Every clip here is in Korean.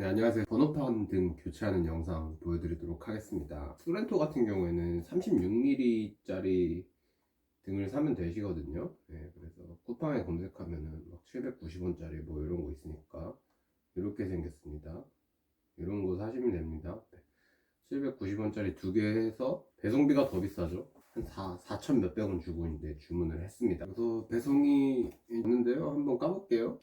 네, 안녕하세요. 번호판 등 교체하는 영상 보여드리도록 하겠습니다. 소렌토 같은 경우에는 36mm짜리 등을 사면 되시거든요. 네, 그래서 쿠팡에 검색하면은 막 790원짜리 뭐 이런 거 있으니까 이렇게 생겼습니다. 이런 거 사시면 됩니다. 790원짜리 두 개 해서 배송비가 더 비싸죠. 한 4, 4천 몇백 원 주고 이제 주문을 했습니다. 그래서 배송이 있는데요. 한번 까볼게요.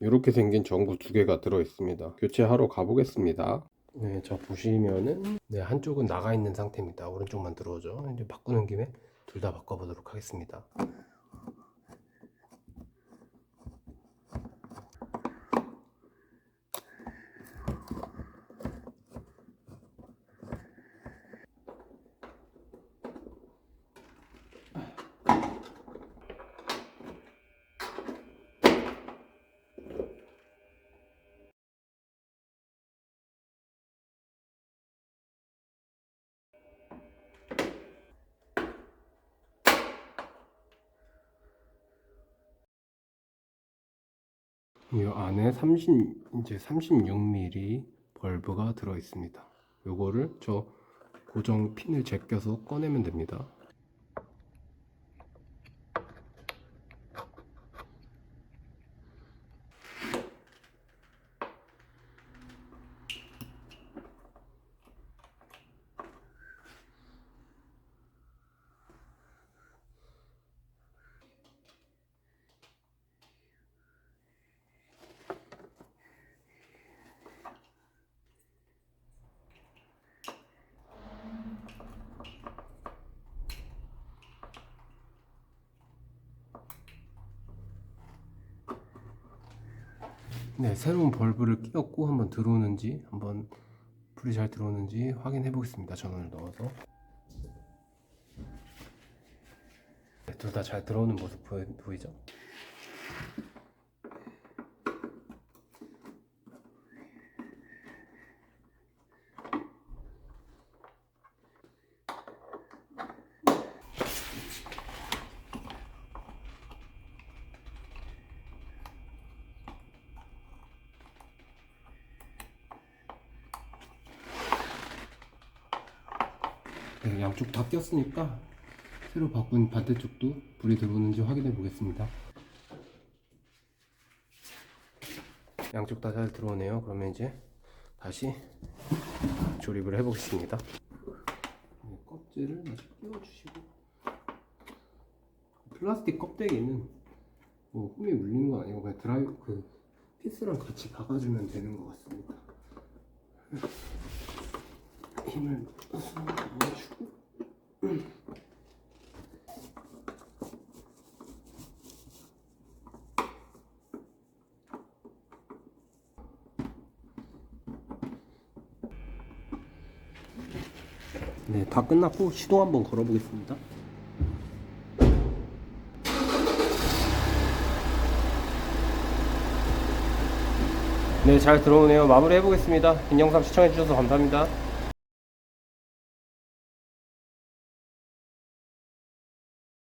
이렇게 생긴 전구 두 개가 들어 있습니다. 교체하러 가보겠습니다. 네, 자 보시면은 네 한쪽은 나가 있는 상태입니다. 오른쪽만 들어오죠. 이제 바꾸는 김에 둘 다 바꿔보도록 하겠습니다. 이 안에 30 이제 36mm 벌브가 들어 있습니다. 요거를 저 고정 핀을 제껴서 꺼내면 됩니다. 네, 새로운 벌브를 끼웠고 한번 들어오는지 한번 불이 잘 들어오는지 확인해 보겠습니다. 전원을 넣어서 네, 둘다 잘 들어오는 모습 보이, 보이죠? 네, 양쪽 다 꼈으니까 새로 바꾼 반대쪽도 불이 들어오는지 확인해 보겠습니다. 양쪽 다 잘 들어오네요. 그러면 이제 다시 조립을 해 보겠습니다. 네, 껍질을 다시 끼워주시고 플라스틱 껍데기는 뭐 홈이 물리는 건 아니고 그냥 드라이브 그 피스랑 같이 박아주면 되는 것 같습니다. 힘을 넣어주고 네, 다 끝났고 시동 한번 걸어보겠습니다. 네, 잘 들어오네요. 마무리 해보겠습니다. 긴 영상 시청해주셔서 감사합니다.